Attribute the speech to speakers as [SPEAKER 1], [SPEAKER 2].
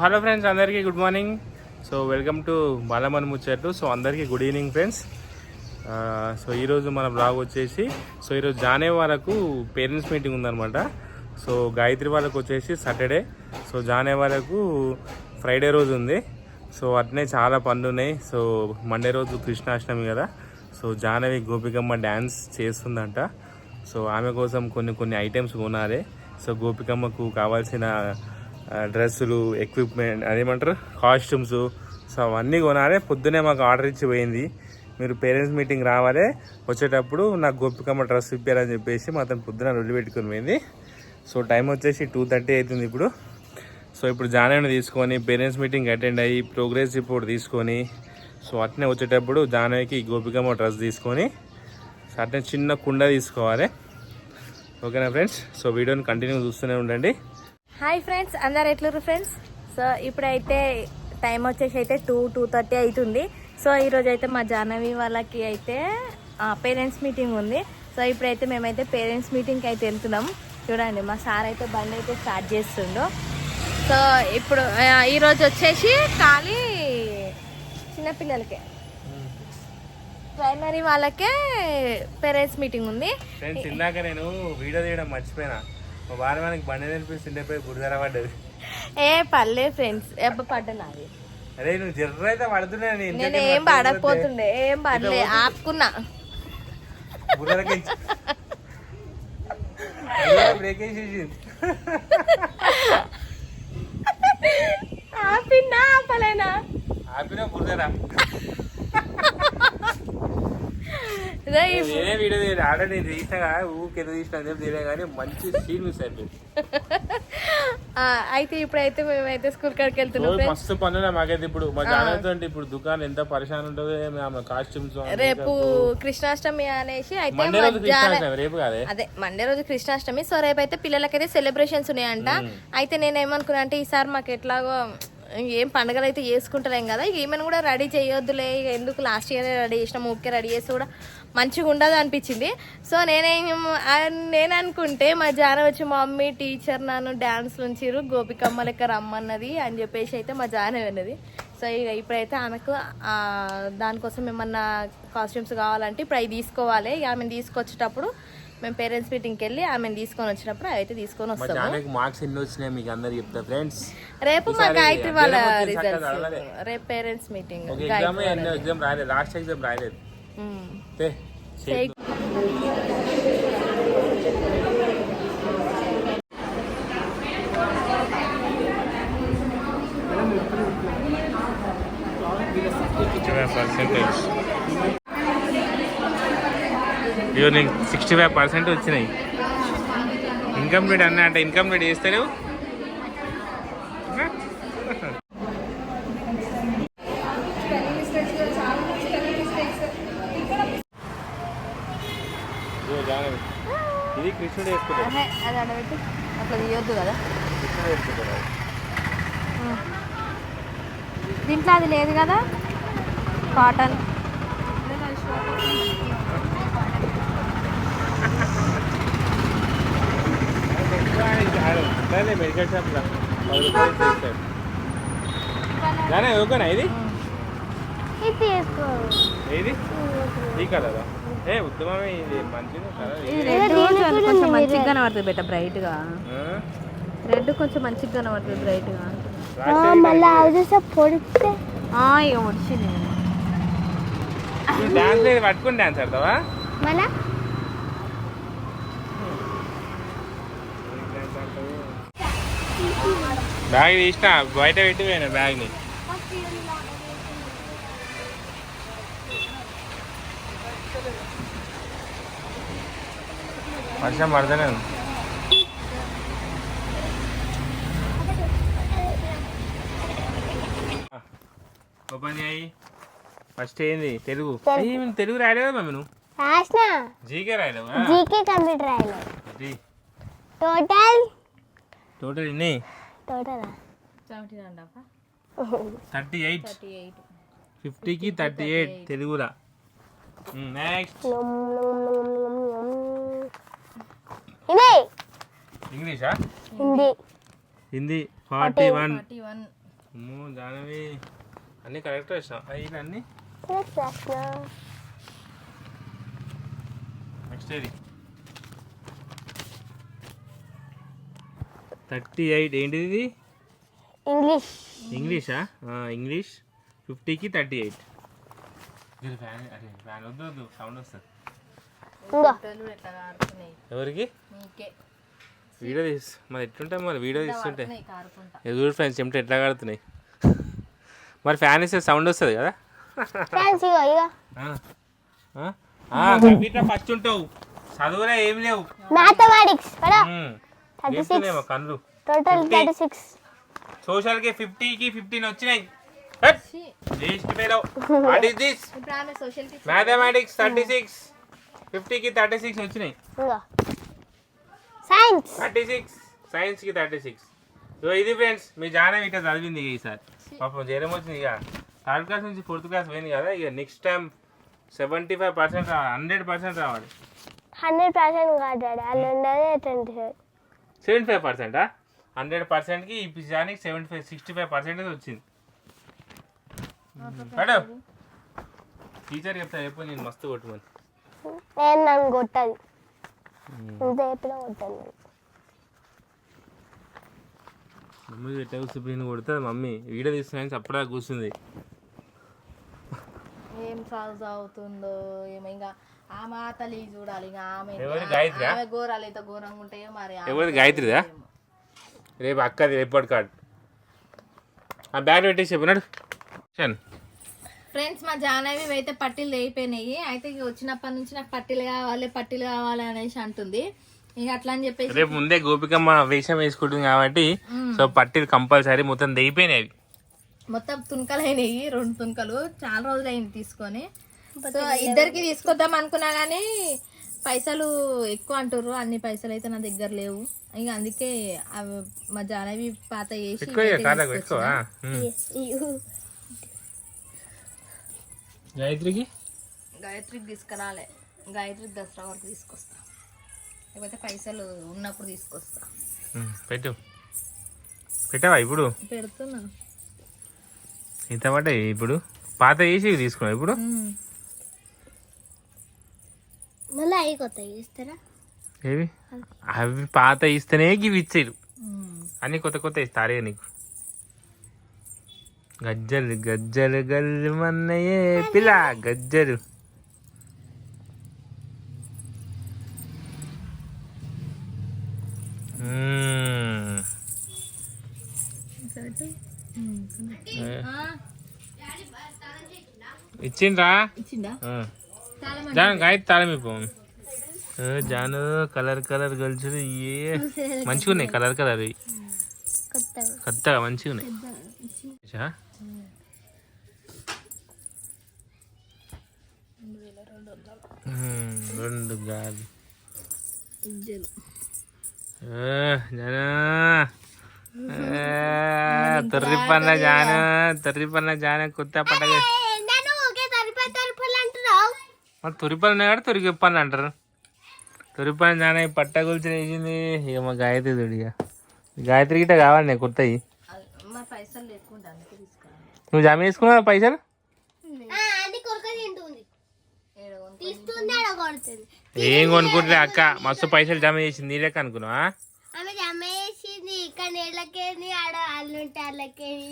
[SPEAKER 1] Hello friends అందరికీ good morning so welcome to Balaman Muchatlu so అందరికీ good evening friends so ఈరోజు మన blog వచ్చేసి సో ఈరోజు జానే వాళ్ళకు పేరెంట్స్ మీటింగ్ ఉందన్నమాట. సో గాయత్రి వాళ్ళకు వచ్చేసి సాటర్డే సో జానే వాళ్ళకు ఫ్రైడే రోజు ఉంది. సో అట్నే చాలా పనులు ఉన్నాయి సో మండే రోజు కృష్ణాష్టమి కదా. సో జానవి గోపికమ్మ డ్యాన్స్ చేస్తుందంట. సో ఆమె కోసం కొన్ని కొన్ని ఐటమ్స్ కొనాలి. సో గోపికమ్మకు కావాల్సిన డ్రెస్సులు ఎక్విప్మెంట్ అదేమంటారు? కాస్ట్యూమ్స్ సో అవన్నీ కొనాలి. పొద్దునే మాకు ఆర్డర్ ఇచ్చి పోయింది. మీరు పేరెంట్స్ మీటింగ్ రావాలి. వచ్చేటప్పుడు నాకు గోపికమ్మ డ్రెస్ ఇప్పారని చెప్పేసి మా అతను పొద్దున రొల్లి పెట్టుకుని పోయింది. సో టైం వచ్చేసి టూ థర్టీ అవుతుంది ఇప్పుడు. సో ఇప్పుడు జానవిని తీసుకొని పేరెంట్స్ మీటింగ్ అటెండ్ అయ్యి ప్రోగ్రెస్ రిపోర్ట్ తీసుకొని సో అట్నే వచ్చేటప్పుడు జానవికి గోపికమ్మ డ్రెస్ తీసుకొని సో అట్నే చిన్న కుండ తీసుకోవాలి. ఓకేనా ఫ్రెండ్స్ సో వీడియోని కంటిన్యూ చూస్తూనే ఉండండి.
[SPEAKER 2] హాయ్ ఫ్రెండ్స్ అందరు ఎట్లురు ఫ్రెండ్స్? సో ఇప్పుడైతే టైం వచ్చేసి అయితే టూ టూ థర్టీ అవుతుంది సో ఈరోజు అయితే మా జాహ్నవి వాళ్ళకి అయితే పేరెంట్స్ మీటింగ్ ఉంది. సో ఇప్పుడైతే మేమైతే పేరెంట్స్ మీటింగ్కి అయితే వెళ్తున్నాం. చూడండి మా సార్ అయితే బండి అయితే స్టార్ట్ చేస్తుండో. సో ఇప్పుడు ఈరోజు వచ్చేసి ఖాళీ చిన్నపిల్లలకే ప్రైమరీ వాళ్ళకే పేరెంట్స్ మీటింగ్ ఉంది.
[SPEAKER 1] ఫ్రెండ్స్ ఇందాక నేను వీడియో తీయడం మర్చిపోయినా. మనకి బండి తెలిపిస్తుంటే పోయి గురుదర పడ్డది.
[SPEAKER 2] ఏ పర్లే ఫ్రెండ్స్ ఎబ్బ పడ్డ నాది
[SPEAKER 1] అరే నువ్వు జర్ర అయితే పడుతున్నా నేను
[SPEAKER 2] నేను ఏం పడకపోతుండే ఏం పడలే ఆపుకున్నా.
[SPEAKER 1] బ్రేక్ వేసేసి.
[SPEAKER 2] ఆపిన్నా ఆపలేనా?
[SPEAKER 1] ఆపిన గురుదర నేనే వీడియో తీయలేదు ఆల్రెడీ నేను తీసినా ఊకి ఎందుకు తీసిన అని చెప్పి తీయలే కానీ మంచి సీన్ మిస్ అయిపోయింది.
[SPEAKER 2] ఆ, అయితే ఇప్పుడైతే మేమైతే స్కూల్ కాడికి వెళ్తున్నాం
[SPEAKER 1] మస్తు పనులే మాకైతే ఇప్పుడు. మా జానతో ఇప్పుడు దుకాణం ఎంత పరిశాన్ ఉంటుందో ఆమె కాస్ట్యూమ్స్
[SPEAKER 2] రేపు కృష్ణాష్టమి అనేసి అయితే
[SPEAKER 1] రేపు కాదే?
[SPEAKER 2] అదే మండే రోజు కృష్ణాష్టమి. సో రేపైతే పిల్లలకైతే సెలబ్రేషన్స్ ఉన్నాయంట. అయితే నేను ఏమనుకున్నా అంటే ఈసారి మాకు ఎట్లాగో ఏం పండుగలు అయితే చేసుకుంటలేం కదా ఇక ఈమెను కూడా రెడీ చేయొద్దులే ఇక ఎందుకు లాస్ట్ ఇయర్ రెడీ చేసిన ఊరికే రెడీ చేసి కూడా మంచిగా ఉండదు అనిపించింది. సో నేనేం నేను అనుకుంటే మా జాన వచ్చి మా మమ్మీ టీచర్ నన్ను డ్యాన్స్ నుంచిరు గోపికమ్మ లెక్క రమ్మన్నది అని చెప్పేసి అయితే మా జాన విన్నది సో ఇక ఇప్పుడైతే ఆమెకు దానికోసం ఏమన్నా కాస్ట్యూమ్స్ కావాలంటే ఇప్పుడు అవి తీసుకోవాలి. ఇక ఆమెను తీసుకొచ్చేటప్పుడు మేము పేరెంట్స్ మీటింగ్కి వెళ్ళి ఆమెను తీసుకొని వచ్చినప్పుడు అయితే తీసుకొని వస్తాము.
[SPEAKER 1] మార్క్స్ ఎన్ని వచ్చినాయి మీకు అందరు చెప్తా ఫ్రెండ్స్
[SPEAKER 2] రేపు మా గాయత్రి వాళ్ళ రిజల్ట్స్. రేపు పేరెంట్స్ మీటింగ్
[SPEAKER 1] ఎగ్జామ్ ఎగ్జామ్ రాలేదు లాస్ట్ ఎగ్జామ్ రాలేదు తే, చేయి. సిక్స్టీ ఫైవ్ పర్సెంటేజ్ ఇవో నీకు సిక్స్టీ ఫైవ్ పర్సెంట్ వచ్చినాయి ఇన్కంప్లీట్ అన్న అంటే ఇన్కంప్లీట్ చేస్తారు ఇది కృష్ణుడు వేసుకుంటాడు.
[SPEAKER 2] అది అడబెట్టి అట్లా తీయొద్దు కదా.
[SPEAKER 1] కృష్ణుడు వేసుకుంటాడు
[SPEAKER 2] దీంట్లో అది లేదు కదా? కాటన్.
[SPEAKER 1] సరే మెడికల్ షాప్ రా పది రూపాయలు ఇస్తే ఇస్తాడు దానే ఓకేనా ఇది? ఏది? ఈ కలరా? ఏ ఉత్తమమే ఇది. మంచిది కలర్?
[SPEAKER 2] ఇది రెడ్ కొంచెం మంచిగా కనబడుతుంది బెట్ట బ్రైట్గా రెడ్ కొంచెం మంచిగా కనబడుతుంది బ్రైట్గా
[SPEAKER 3] పొడితే
[SPEAKER 2] ఆ, ఇక వచ్చింది
[SPEAKER 1] డాన్స్ లేదు పట్టుకుని డాన్స్ ఆడతావా?
[SPEAKER 3] మన
[SPEAKER 1] బ్యాగ్ తీసిన బయట పెట్టి పోయినా బ్యాగ్ని. వర్షం పడతానే ఉంది ఓపెన్ చేయి. ఫస్ట్ ఏంది? తెలుగు. తెలుగు. రాయలేదా మమ్మీ నువ్వు? జీకే రాయలేవా
[SPEAKER 3] జీకే కంప్యూటర్ రాయలేదు. టోటల్
[SPEAKER 1] టోటల్ ఇన్ని
[SPEAKER 3] total
[SPEAKER 2] seventeen and half?
[SPEAKER 1] Thirty eight.
[SPEAKER 2] Thirty eight.
[SPEAKER 1] ఫిఫ్టీకి థర్టీ ఎయిట్ తెలుగురా. నెక్స్ట్
[SPEAKER 3] ఇదే
[SPEAKER 1] ఇంగ్లీషా?
[SPEAKER 3] Hindi.
[SPEAKER 1] Hindi. Forty one.
[SPEAKER 2] Forty one.
[SPEAKER 1] Janavi. అన్నీ కరెక్ట్ వేసాం అయ్యి అన్నీ నెక్స్ట్ ఏది? థర్టీ ఎయిట్ ఏంటిది ఇది
[SPEAKER 3] ఇంగ్లీష్
[SPEAKER 1] ఇంగ్లీషా ఇంగ్లీష్ ఫిఫ్టీకి థర్టీ ఎయిట్ ఫ్యాన్ అరే ఫ్యాన్ వద్దు వద్దు సౌండ్ వస్తుంది. ఎవరికి? వీడియో తీసి మరి ఎట్లుంటాయి మరి వీడియో తీస్తుంటే? ఎదురు ఫ్రెండ్స్ చెమట ఎట్లా కడుతున్నాయి మరి ఫ్యాన్ ఇస్తే సౌండ్ వస్తుంది కదా? ఫస్ట్ ఉంటావు. చదువులే ఏం లేవు.
[SPEAKER 3] మ్యాథమెటిక్స్ పడా
[SPEAKER 1] ఉమ్.
[SPEAKER 3] థర్టీ సిక్స్
[SPEAKER 1] చేస్తున్నాయేమో కళ్ళు
[SPEAKER 3] టోటల్
[SPEAKER 1] Fifty.
[SPEAKER 3] థర్టీ సిక్స్
[SPEAKER 1] సోషల్కి ఫిఫ్టీకి ఫిఫ్టీన్ వచ్చినాయి waste fellow what is this
[SPEAKER 2] ఇప్పుడు ఆమె social teacher
[SPEAKER 1] mathematics thirty six ఫిఫ్టీకి థర్టీ సిక్స్ వచ్చినాయి
[SPEAKER 3] ఇంకో సైన్స్
[SPEAKER 1] థర్టీ సిక్స్ సైన్స్కి థర్టీ సిక్స్ సో ఇది ఫ్రెండ్స్ మీ జానం ఇట్లా చదివింది ఇక ఈసారి పాపం జ్వరం వచ్చింది ఇక థర్డ్ క్లాస్ నుంచి ఫోర్త్ క్లాస్ పోయింది కదా ఇక next time seventy five percent రావాలి హండ్రెడ్ పర్సెంట్ రావాలి
[SPEAKER 3] హండ్రెడ్ పర్సెంట్ కాదు డాడీ వాళ్ళు ఉండేది ట్వంటీ ఫైవ్
[SPEAKER 1] సెవెంటీ ఫైవ్ పర్సెంటా? హండ్రెడ్ పర్సెంట్కి ఈ పిజ్జానికి seventy five sixty five percentage వచ్చింది. మేడం టీచర్ చెప్తా చెప్పు నేను మస్తు కొట్టుమని
[SPEAKER 3] నేను నన్ను కొట్టదు ఇంత చెప్పినా కొట్టదు నేను.
[SPEAKER 1] మమ్మీ కూర్చుని కొడుతుంది మమ్మీ. వీడియో తీసుకుని అప్పుడే కూర్చుంది.
[SPEAKER 2] ఏం చదువు చదువుతుందో ఏమో ఇంకా ఆమె తల్లి చూడాలి ఇంకా ఆమె
[SPEAKER 1] ఎవరి గాయత్రి
[SPEAKER 2] ఆమె ఘోరాలు అయితే ఘోరంగా ఉంటాయో మరి ఆమె
[SPEAKER 1] ఎవరిది గాయత్రిదా? రేపు అక్కది రేపటి కార్డ్ ఆ బ్యాగ్ పెట్టేసి చెప్పినాడు
[SPEAKER 2] ఫ్రెండ్స్ మా జాహ్నవి అయితే పట్టీలు అయిపోయినాయి అయితే ఇక వచ్చినప్పటి నుంచి నాకు పట్టీలు కావాలి పట్టీలు కావాలి అనేసి అంటుంది. ఇక అట్లా అని చెప్పేసి
[SPEAKER 1] రేపు ముందే గోపికమ్మ వేషం వేసుకుంటుంది కాబట్టి సో పట్టీలు కంపల్సరీ మొత్తం దయిపోయినాయి
[SPEAKER 2] మొత్తం తునకలు అయినాయి రెండు తునకలు చాలా రోజులు అయింది తీసుకొని. సో ఇద్దరికి తీసుకొద్దాం అనుకున్నా కానీ పైసలు ఎక్కువ అంటారు అన్ని పైసలు అయితే నా దగ్గర లేవు. ఇక అందుకే అవి మా జాహ్నవి పాత వేసి
[SPEAKER 1] గాయత్రికి?
[SPEAKER 2] గాయత్రికి తీసుకురాలే. గాయత్రికి దసరా వరకు తీసుకొస్తా. లేకపోతే పైసలు ఉన్నప్పుడు తీసుకొస్తా.
[SPEAKER 1] పెట్టు. పెట్టావా ఇప్పుడు?
[SPEAKER 2] పెడుతున్నా.
[SPEAKER 1] ఇంత పడ్డాయి ఇప్పుడు? పాత వేసి తీసుకున్నావు ఇప్పుడు.
[SPEAKER 3] మళ్ళీ అవి కొత్త ఇస్తారా
[SPEAKER 1] ఏవి? అవి పాత ఇస్తేనే ఇవి ఇచ్చేరు. అన్ని కొత్త కొత్త ఇస్తారే నీకు. గజ్జలు గజ్జలు గల్లు మన్నయే పిల్ల గజ్జలు. ఇచ్చిండ్రా?
[SPEAKER 2] ఇచ్చిందా?
[SPEAKER 1] జాను గాయ తాళం ఏ, జాను కలర్ కలర్ గల్చులు ఏ. మంచిగా ఉన్నాయి కలర్ కలర్
[SPEAKER 3] కొత్తగా.
[SPEAKER 1] మంచిగా ఉన్నాయి. రెండు గాలి. జాను. తొర్రి పన్న జాను. తొర్రి పన్న జాను కొత్త పండగ మరి తొరి పని ఉన్నాయి కాబట్టి తొరికి పని అంటారు. తొరి పని జాన పట్ట కూల్చి వేసింది. ఇక మా గాయత్రి ఇక. గాయత్రి గిట్ట కావాలి నేను కొత్తవి
[SPEAKER 2] మా పైసలు లేకుండా అందుకే తీసుకురాను
[SPEAKER 1] నువ్వు జమ వేసుకున్నావు పైసలు?
[SPEAKER 3] అది కొరక తింటుంది. తీస్తుంది ఆడ కొడుతుంది.
[SPEAKER 1] ఏం కొనుక్కుంటే అక్క మస్తు పైసలు జమ చేసింది. నీ లెక్క అనుకున్నావా?
[SPEAKER 3] ఇక్కడ నీళ్ళకేని ఆడ అల్లుంటే అల్లకేని